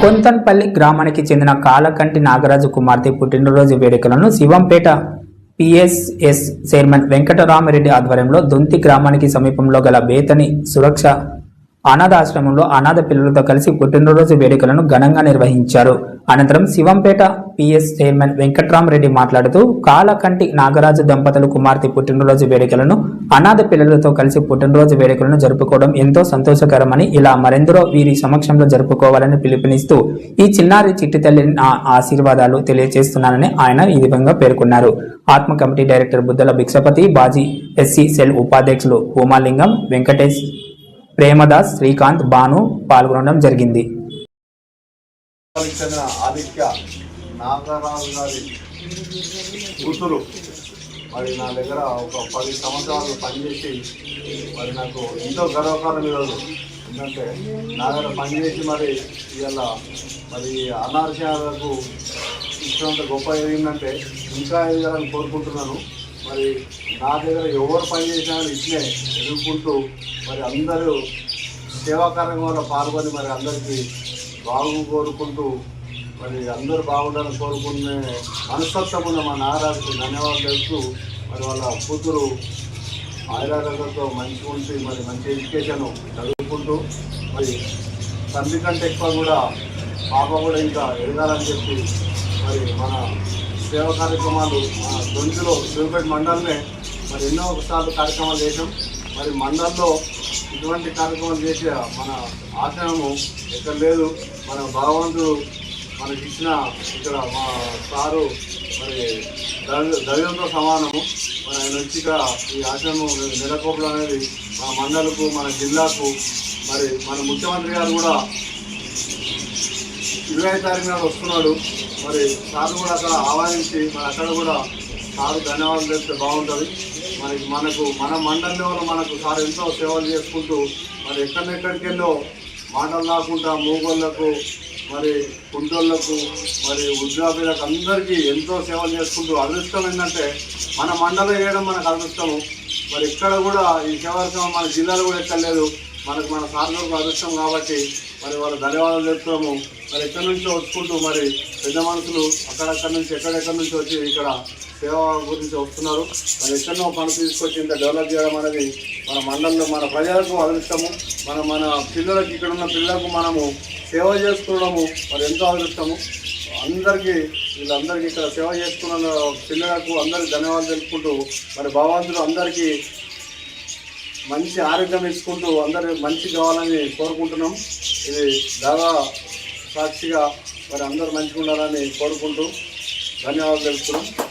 కొంతన్పల్లి గ్రామానికి చెందిన కాలకంటి నాగరాజు కుమార్తె పుట్టినరోజు వేడుకలను శివంపేట పిఎస్ఎస్ చైర్మన్ వెంకటరామరెడ్డి ఆధ్వర్యంలో దొంతి గ్రామానికి సమీపంలో గల బేతని సురక్ష అనాథాశ్రమంలో అనాథ పిల్లలతో కలిసి పుట్టినరోజు వేడుకలను ఘనంగా నిర్వహించారు. అనంతరం శివంపేట పిఎస్ చైర్మన్ వెంకట్రామరెడ్డి మాట్లాడుతూ కాలకంటి నాగరాజు దంపతులు కుమార్తె పుట్టినరోజు వేడుకలను అనాథ పిల్లలతో కలిసి పుట్టినరోజు వేడుకలను జరుపుకోవడం ఎంతో సంతోషకరమని ఇలా మరెందరో వీరి సమక్షంలో జరుపుకోవాలని పిలుపునిస్తూ ఈ చిన్నారి చిట్టి తల్లి నా ఆశీర్వాదాలు తెలియజేస్తున్నానని ఆయన ఈ విధంగా పేర్కొన్నారు. ఆత్మ committee director Buddala Bhikshapathi Baji SC cell ఉపాధ్యక్షులు ఉమాలింగం వెంకటేష్ ప్రేమదాస్ శ్రీకాంత్ భాను పాల్గొనడం జరిగింది. చెందిన ఆదిత్య నాగరాజు గారి కూతురు. మరి నా దగ్గర ఒక పది సంవత్సరాలు పనిచేసి మరి నాకు ఎంతో గర్వకారం ఈరోజు. ఎందుకంటే నా దగ్గర పనిచేసి మరి ఇవాళ మరి అనారోగ్యాలకు ఇచ్చినంత గొప్ప ఏంటంటే ఇంకా ఎదగాలని కోరుకుంటున్నాను. మరి నా దగ్గర ఎవరు పని చేసినా ఇట్లే ఎదుర్కొంటూ మరి అందరూ సేవా కార్యక్రమంలో పాల్గొని మరి అందరికీ బాగు కోరుకుంటూ మరి అందరూ బాగుండాలని కోరుకునే మనస్తత్వం ఉన్న మా నారాజుకి ధన్యవాదాలు తెలుస్తూ మరి వాళ్ళ కూతురు ఆయురారోగ్యంతో మంచిగా ఉండి మరి మంచి ఎడ్యుకేషన్ చదువుకుంటూ మరి తండ్రి కంటే ఎక్కువ కూడా పాప కూడా ఇంకా ఎదగాలని చెప్పి మరి మన సేవా కార్యక్రమాలు మన దొంతిలో శివపేట మండలమే మరి ఎన్నో సార్లు కార్యక్రమాలు చేసాం మరి మండల్లో ఇటువంటి కార్యక్రమాలు చేసే మన ఆశ్రమము ఎక్కడ లేదు. మన భగవంతుడు మనకి ఇచ్చిన ఇక్కడ మా సారు మరి దైవ- దైవంతో సమానము. మరి ఆయన వచ్చి ఇక్కడ ఈ ఆశ్రమం నెలకొల్పడం అనేది మన మండలకు మన జిల్లాకు మరి మన ముఖ్యమంత్రి గారు కూడా ఇరవై తారీఖున వస్తున్నాడు. మరి సార్ కూడా అక్కడ ఆహ్వానించి మరి అక్కడ కూడా సార్ ధన్యవాదాలు తెలిస్తే బాగుంటుంది. మరి మనకు మన మండలంలో మనకు సార్ ఎంతో సేవలు చేసుకుంటూ మరి ఎక్కడెక్కడికెళ్ళో మాటలు రాకుండా మూగోళ్ళకు మరి కుంటోళ్ళకు మరి ఉద్యోగులకు అందరికీ ఎంతో సేవలు చేసుకుంటూ అదృష్టం ఏంటంటే మన మండలం వేయడం మనకు అదృష్టము. మరి ఎక్కడ కూడా ఈ సేవార్గం మన జిల్లాలో కూడా ఎక్కడ లేదు మనకు మన సార్లకు అదృష్టం కాబట్టి మరి వాళ్ళు ధన్యవాదాలు చెప్తున్నాము మరి ఎక్కడి నుంచో వచ్చుకుంటూ మరి పెద్ద మనుషులు అక్కడక్కడి నుంచి ఎక్కడెక్కడి నుంచి వచ్చి ఇక్కడ సేవ గురించి వస్తున్నారు. మరి ఎక్కడో పని తీసుకొచ్చి ఇంత డెవలప్ చేయడం అనేది మన మండలంలో మన ప్రజలకు అదృష్టము. మన మన పిల్లలకి ఇక్కడ ఉన్న పిల్లలకు మనము సేవ చేసుకోవడము మరి ఎంతో అదృష్టము. అందరికీ వీళ్ళందరికీ ఇక్కడ సేవ చేసుకున్న పిల్లలకు అందరికీ ధన్యవాదాలు తెలుపుకుంటూ మరి భగవంతుడు అందరికీ మంచి ఆరోగ్యం ఇచ్చుకుంటూ అందరూ మంచి కావాలని కోరుకుంటున్నాం. ఇది దాదా సాక్షిగా మరి అందరూ మంచిగా ఉండాలని కోరుకుంటూ ధన్యవాదాలు తెలుపుతున్నాం.